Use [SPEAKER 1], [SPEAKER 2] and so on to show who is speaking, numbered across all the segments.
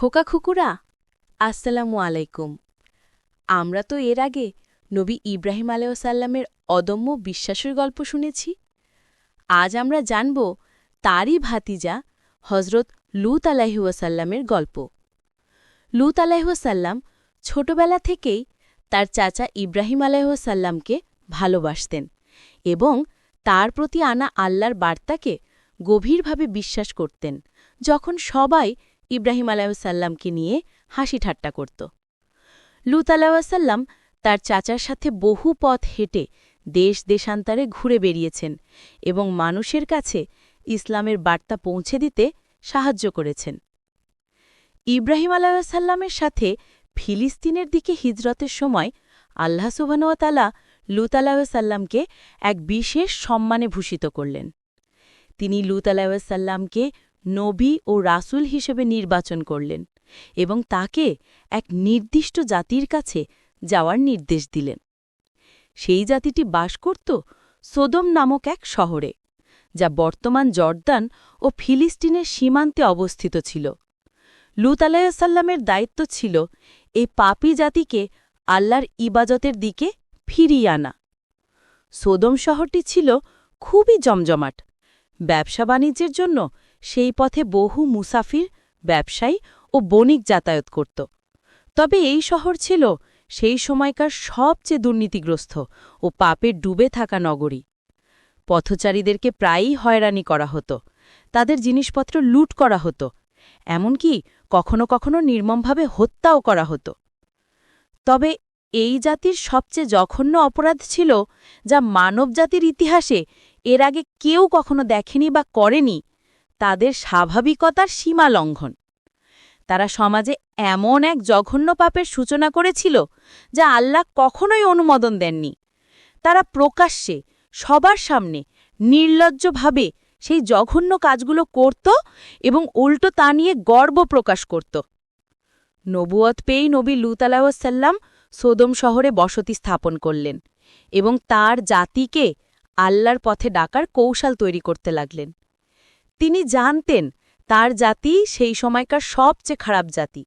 [SPEAKER 1] খোকা খুকুরা, আসসালামু আলাইকুম। আমরা তো এর আগে নবী ইব্রাহিম আলাইসাল্লামের অদম্য বিশ্বাসের গল্প শুনেছি। আজ আমরা জানব তারই ভাতিজা হজরত লুত আলাইহুয়াসাল্লামের গল্প। লুত আলাইহুয়াসাল্লাম ছোটবেলা থেকেই তার চাচা ইব্রাহিম আলাইহুয়াসাল্লামকে ভালোবাসতেন এবং তার প্রতি আনা আল্লাহর বার্তাকে গভীরভাবে বিশ্বাস করতেন। যখন সবাই ইব্রাহিম আলাইসাল্লামকে নিয়ে হাসি ঠাট্টা করত। লুত আলাহাসাল্লাম তার চাচার সাথে বহু পথ হেঁটে দেশ দেশান্তরে ঘুরে বেরিয়েছেন এবং মানুষের কাছে ইসলামের বার্তা পৌঁছে দিতে সাহায্য করেছেন। ইব্রাহিম আলাহাসাল্লামের সাথে ফিলিস্তিনের দিকে হিজরতের সময় আল্লাহ সুবানুয়াতালা লুত আলাহাসাল্লামকে এক বিশেষ সম্মানে ভূষিত করলেন। তিনি লুত আলাহাসাল্লামকে নবী ও রাসুল হিসেবে নির্বাচন করলেন এবং তাকে এক নির্দিষ্ট জাতির কাছে যাওয়ার নির্দেশ দিলেন। সেই জাতিটি বাস করত সোদম নামক এক শহরে, যা বর্তমান জর্দান ও ফিলিস্তিনের সীমান্তে অবস্থিত ছিল। লুত আলাইসাল্লামের দায়িত্ব ছিল এই পাপি জাতিকে আল্লাহর ইবাজতের দিকে ফিরিয়ে আনা। সোদম শহরটি ছিল খুবই জমজমাট। ব্যবসা বাণিজ্যের জন্য সেই পথে বহু মুসাফির, ব্যবসায়ী ও বণিক যাতায়াত করত। তবে এই শহর ছিল সেই সময়কার সবচেয়ে দুর্নীতিগ্রস্ত ও পাপের ডুবে থাকা নগরী। পথচারীদেরকে প্রায়ই হয়রানি করা হতো। তাদের জিনিসপত্র লুট করা হতো। এমনকি কখনো কখনো নির্মমভাবে হত্যাও করা হতো। তবে এই জাতির সবচেয়ে জঘন্য অপরাধ ছিল যা মানবজাতির ইতিহাসে এর আগে কেউ কখনো দেখেনি বা করেনি তাদের স্বাভাবিকতার সীমা লঙ্ঘন। তারা সমাজে এমন এক জঘন্য পাপের সূচনা করেছিল যা আল্লাহ কখনোই অনুমোদন দেননি। তারা প্রকাশ্যে, সবার সামনে, নির্লজ্জভাবে সেই জঘন্য কাজগুলো করত এবং উল্টো তা নিয়ে গর্ব প্রকাশ করত। নবুয়ত পেয়েই নবী লুত আলাহাল্লাম সোদম শহরে বসতি স্থাপন করলেন এবং তার জাতিকে আল্লাহর পথে ডাকার কৌশল তৈরি করতে লাগলেন। তিনি জানতেন তার জাতি সেই সময়কার সবচেয়ে খারাপ জাতি।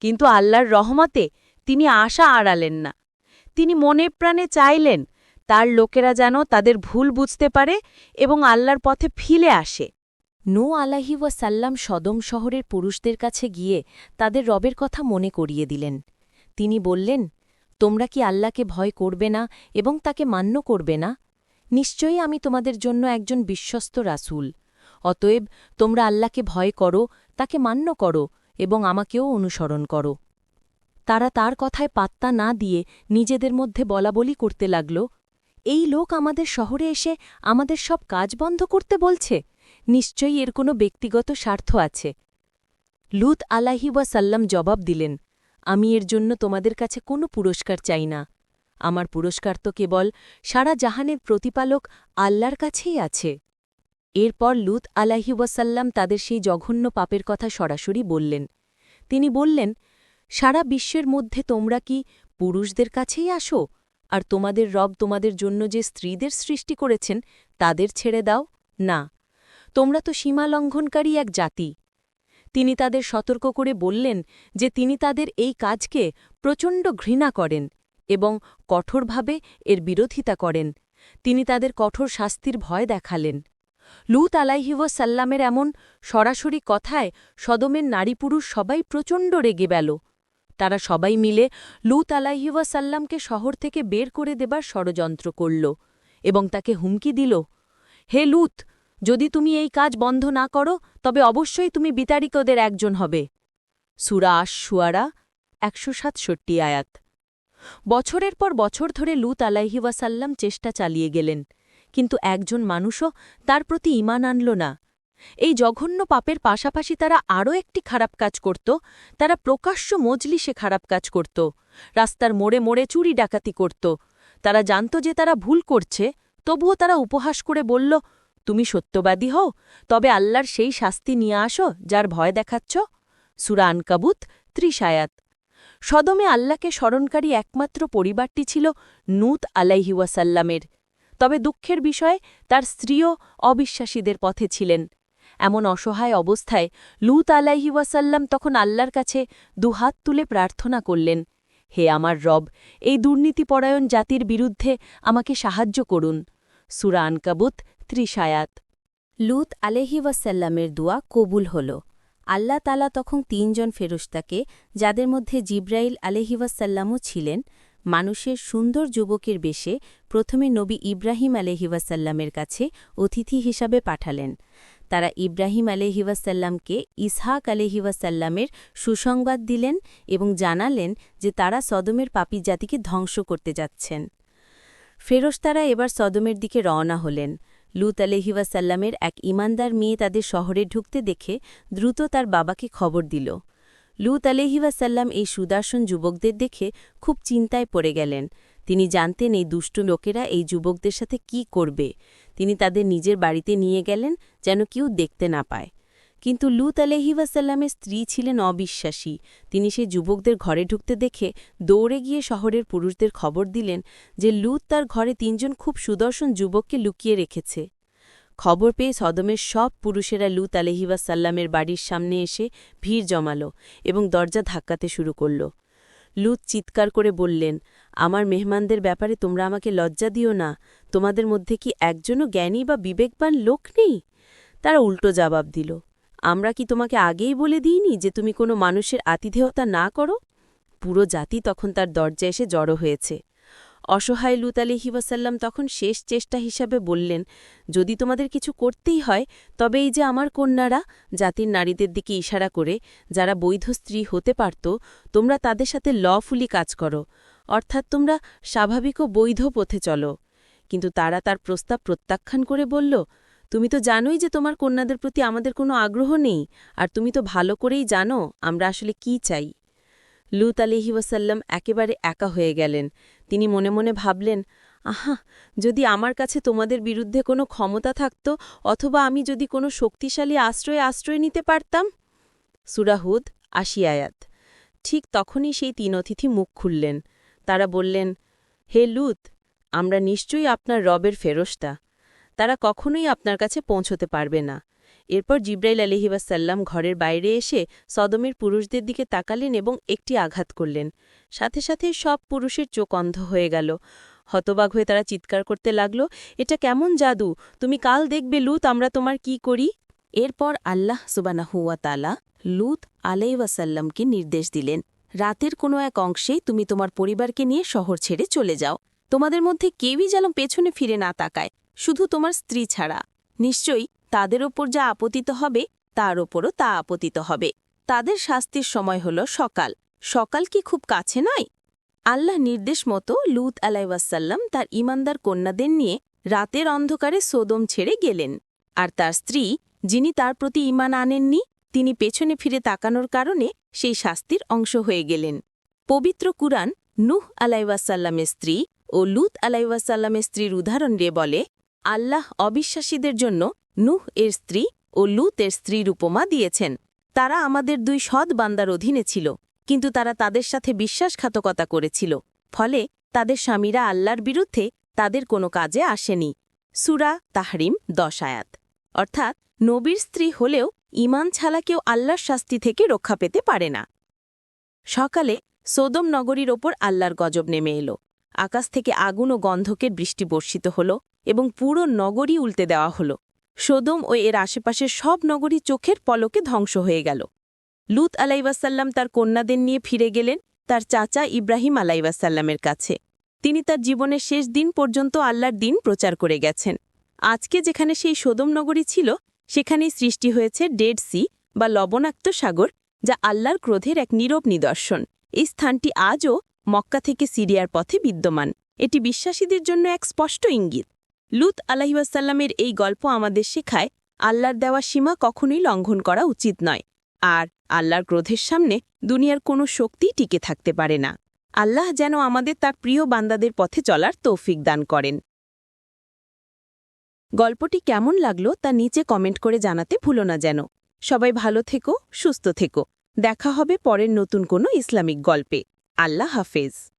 [SPEAKER 1] কিন্তু আল্লাহর রহমতে তিনি আশা আড়ালেন না। তিনি মনে প্রাণে চাইলেন তার লোকেরা যেন তাদের ভুল বুঝতে পারে এবং আল্লাহর পথে ফিলে আসে। নো আলাহি সাল্লাম সদম শহরের পুরুষদের কাছে গিয়ে তাদের রবের কথা মনে করিয়ে দিলেন। তিনি বললেন, তোমরা কি আল্লাহকে ভয় করবে না এবং তাকে মান্য করবে না? নিশ্চয়ই আমি তোমাদের জন্য একজন বিশ্বস্ত রাসুল। অতএব তোমরা আল্লাহকে ভয় করো, তাকে মান্য করো এবং আমাকেও অনুসরণ করো। তারা তার কথায় পাত্তা না দিয়ে নিজেদের মধ্যে বলাবলি করতে লাগল। এই লোক আমাদের শহরে এসে আমাদের সব কাজ বন্ধ করতে বলছে। নিশ্চয়ই এর কোনো ব্যক্তিগত স্বার্থ আছে। লুত আলাহি সাল্লাম জবাব দিলেন, আমি এর জন্য তোমাদের কাছে কোনো পুরস্কার চাই না। আমার পুরস্কার তো কেবল সারা জাহানের প্রতিপালক আল্লাহর কাছেই আছে। এরপর লুত আলাহি ওয়াসাল্লাম তাদের সেই জঘন্য পাপের কথা সরাসরি বললেন। তিনি বললেন, সারা বিশ্বের মধ্যে তোমরা কি পুরুষদের কাছেই আসো? আর তোমাদের রব তোমাদের জন্য যে স্ত্রীদের সৃষ্টি করেছেন, তাদের ছেড়ে দাও? না। তোমরা তো সীমালঙ্ঘনকারী এক জাতি। তিনি তাদের সতর্ক করে বললেন যে তিনি তাদের এই কাজকে প্রচণ্ড ঘৃণা করেন এবং কঠোরভাবে এর বিরোধিতা করেন। তিনি তাদের কঠোর শাস্তির ভয় দেখালেন। লুত সাল্লামের এমন সরাসরি কথায় সদমের নারী পুরুষ সবাই প্রচণ্ড রেগে বেল। তারা সবাই মিলে লুত সাল্লামকে শহর থেকে বের করে দেবার ষড়যন্ত্র করল এবং তাকে হুমকি দিল, হে লুত, যদি তুমি এই কাজ বন্ধ না করো, তবে অবশ্যই তুমি বিতাড়িকদের একজন হবে। সুরা আশ সুয়ারা একশো সাতষট্টি আয়াত। বছরের পর বছর ধরে লুত আলাইহিওয়াসাল্লাম চেষ্টা চালিয়ে গেলেন। কিন্তু একজন মানুষও তার প্রতি ইমান আনল না। এই জঘন্য পাপের পাশাপাশি তারা আরও একটি খারাপ কাজ করত, তারা প্রকাশ্য মজলিসে খারাপ কাজ করত, রাস্তার মোড়ে মোড়ে চুরি ডাকাতি করত। তারা জানত যে তারা ভুল করছে, তবুও তারা উপহাস করে বলল, তুমি সত্যবাদী হও, তবে আল্লাহর সেই শাস্তি নিয়ে আসো, যার ভয় দেখাচ্ছ। সুরা আনকাবুত ত্রিশায়াত সদমে আল্লাহকে স্মরণকারী একমাত্র পরিবারটি ছিল নূত আলাইহিওয়াসাল্লামের তবে দুঃখের বিষয়ে, তার স্ত্রীও অবিশ্বাসীদের পথে ছিলেন। এমন অসহায় অবস্থায় লুত আলাইহি ওয়াসাল্লাম তখন আল্লাহর কাছে দুহাত তুলে প্রার্থনা করলেন, হে আমার রব, এই দুর্নীতিপরায়ণ জাতির বিরুদ্ধে আমাকে সাহায্য করুন। সুরা আনকাবুত ত্রিশায়াত লুত আলহি দোয়া কবুল হল। আল্লাহ তালা তখন তিনজন ফেরস্তাকে যাদের মধ্যে জিব্রাইল আলহিওয়াসাল্লামও ছিলেন মানুষের সুন্দর যুবকের বেশে প্রথমে নবী ইব্রাহিম আলহিওয়াসাল্লামের কাছে অতিথি হিসাবে পাঠালেন। তারা ইব্রাহিম আলহিওয়াসাল্লামকে ইসহাক আলহিওয়াসাল্লামের সুসংবাদ দিলেন এবং জানালেন যে তারা সদমের পাপি জাতিকে ধ্বংস করতে যাচ্ছেন। ফেরস্তারা এবার সদমের দিকে রওনা হলেন। লুত আলহিওয়াসাল্লামের এক ইমানদার মেয়ে তাদের শহরে ঢুকতে দেখে দ্রুত তার বাবাকে খবর দিল। লুত আলহিওয়াসাল্লাম এই সুদর্শন যুবকদের দেখে খুব চিন্তায় পড়ে গেলেন। তিনি জানতেন এই দুষ্ট লোকেরা এই যুবকদের সাথে কি করবে। তিনি তাদের নিজের বাড়িতে নিয়ে গেলেন যেন কেউ দেখতে না পায়। কিন্তু লুত আলহিওয়াসাল্লামের স্ত্রী ছিলেন অবিশ্বাসী। তিনি সেই যুবকদের ঘরে ঢুকতে দেখে দৌড়ে গিয়ে শহরের পুরুষদের খবর দিলেন যে লুত তার ঘরে তিনজন খুব সুদর্শন যুবককে লুকিয়ে রেখেছে। খবর পেয়ে সদমের সব পুরুষেরা লুত আলহিওয়াসাল্লামের বাড়ির সামনে এসে ভিড় জমাল এবং দরজা ধাক্কাতে শুরু করল। লুত চিৎকার করে বললেন, আমার মেহমানদের ব্যাপারে তোমরা আমাকে লজ্জা দিও না। তোমাদের মধ্যে কি একজনও জ্ঞানী বা বিবেকবান লোক নেই? তারা উল্টো জবাব দিল, আমরা কি তোমাকে আগেই বলে দিইনি যে তুমি কোনো মানুষের আতিথেয়তা না করো? পুরো জাতি তখন তার দরজা এসে জড়ো হয়েছে। অসহায় লুত আলিহি ওয়াসাল্লাম তখন শেষ চেষ্টা হিসাবে বললেন, যদি তোমাদের কিছু করতেই হয় তবে এই যে আমার কন্যারা, জাতির নারীদের দিকে ইশারা করে, যারা বৈধ স্ত্রী হতে পারত, তোমরা তাদের সাথে লফুলি কাজ করো। অর্থাৎ তোমরা স্বাভাবিক ও বৈধ পথে চলো। কিন্তু তারা তার প্রস্তাব প্রত্যাখ্যান করে বলল, তুমি তো জানোই যে তোমার কন্যাদের প্রতি আমাদের কোনো আগ্রহ নেই, আর তুমি তো ভালো করেই জানো আমরা আসলে কি চাই। লুত আলিহি ওয়াসাল্লাম একেবারে একা হয়ে গেলেন। তিনি মনে মনে ভাবলেন, আহা, যদি আমার কাছে তোমাদের বিরুদ্ধে কোনো ক্ষমতা থাকত অথবা আমি যদি কোনো শক্তিশালী আশ্রয়ে আশ্রয় নিতে পারতাম? সুরাহুদ আশিয়ায়াত ঠিক তখনই সেই তিন অতিথি মুখ খুললেন। তারা বললেন, হে লুত, আমরা নিশ্চয়ই আপনার রবের ফেরস্তা। তারা কখনোই আপনার কাছে পৌঁছতে পারবে না। এরপর জিব্রাইল আলিহিবাসাল্লাম ঘরের বাইরে এসে সদমের পুরুষদের দিকে তাকালেন এবং একটি আঘাত করলেন। সাথে সাথে সব পুরুষের চোখ অন্ধ হয়ে গেল। হতবাগ হয়ে তারা চিৎকার করতে লাগল, এটা কেমন জাদু? তুমি কাল দেখবে লুত, আমরা তোমার কি করি? এরপর আল্লাহ সুবানাহুয়া তালা লুত আলাইওয়াসাল্লামকে নির্দেশ দিলেন, রাতের কোনো এক অংশেই তুমি তোমার পরিবারকে নিয়ে শহর ছেড়ে চলে যাও। তোমাদের মধ্যে কেউই যেন পেছনে ফিরে না তাকায়, শুধু তোমার স্ত্রী ছাড়া। নিশ্চয়ই তাদের ওপর যা আপতিত হবে, তার ওপরও তা আপতিত হবে। তাদের শাস্তির সময় হল সকাল। সকাল কি খুব কাছে নয়? আল্লাহ নির্দেশ মতো লুত আলাইওয়াসাল্লাম তার ইমানদার কন্যাদের নিয়ে রাতের অন্ধকারে সোদম ছেড়ে গেলেন। আর তার স্ত্রী, যিনি তার প্রতি ইমান আনেননি, তিনি পেছনে ফিরে তাকানোর কারণে সেই শাস্তির অংশ হয়ে গেলেন। পবিত্র কুরআন নুহ আলাইওয়াসাল্লামের স্ত্রী ও লুত আলাইওয়াসাল্লামের স্ত্রীর উদাহরণ দিয়ে বলে, আল্লাহ অবিশ্বাসীদের জন্য নুহ এর স্ত্রী ও লুত এর স্ত্রীর উপমা দিয়েছেন। তারা আমাদের দুই সৎ বান্দার অধীনে ছিল, কিন্তু তারা তাদের সাথে বিশ্বাসঘাতকতা করেছিল, ফলে তাদের স্বামীরা আল্লাহর বিরুদ্ধে তাদের কোনো কাজে আসেনি। সুরা তাহরিম দশ আয়াত। অর্থাৎ নবীর স্ত্রী হলেও ইমান ছাড়া কেউ আল্লাহর শাস্তি থেকে রক্ষা পেতে পারে না। সকালে সোদম নগরীর ওপর আল্লাহর গজব নেমে এলো। আকাশ থেকে আগুন ও গন্ধকের বৃষ্টি বর্ষিত হল এবং পুরো নগরী উল্টে দেওয়া হল। সোদম ও এর আশেপাশের সব নগরী চোখের পলকে ধ্বংস হয়ে গেল। লুত আলাইবাসাল্লাম তার কন্যাদের নিয়ে ফিরে গেলেন তার চাচা ইব্রাহিম আলাইবাসাল্লামের কাছে। তিনি তার জীবনের শেষ দিন পর্যন্ত আল্লাহর দিন প্রচার করে গেছেন। আজকে যেখানে সেই সোদম নগরী ছিল, সেখানেই সৃষ্টি হয়েছে ডেড সি বা লবণাক্ত সাগর, যা আল্লাহর ক্রোধের এক নীরব নিদর্শন। এই স্থানটি আজও মক্কা থেকে সিরিয়ার পথে বিদ্যমান। এটি বিশ্বাসীদের জন্য এক স্পষ্ট ইঙ্গিত। লুত আলাহিবাসাল্লামের এই গল্প আমাদের শেখায়, আল্লাহর দেওয়া সীমা কখনোই লঙ্ঘন করা উচিত নয়। আর আল্লাহর ক্রোধের সামনে দুনিয়ার কোনো শক্তি টিকে থাকতে পারে না। আল্লাহ যেন আমাদের তার প্রিয় বান্দাদের পথে চলার তৌফিক দান করেন। গল্পটি কেমন লাগল তা নিচে কমেন্ট করে জানাতে ভুলো না যেন। সবাই ভালো থেকো, সুস্থ থেকো। দেখা হবে পরের নতুন কোনো ইসলামিক গল্পে। আল্লাহ হাফেজ।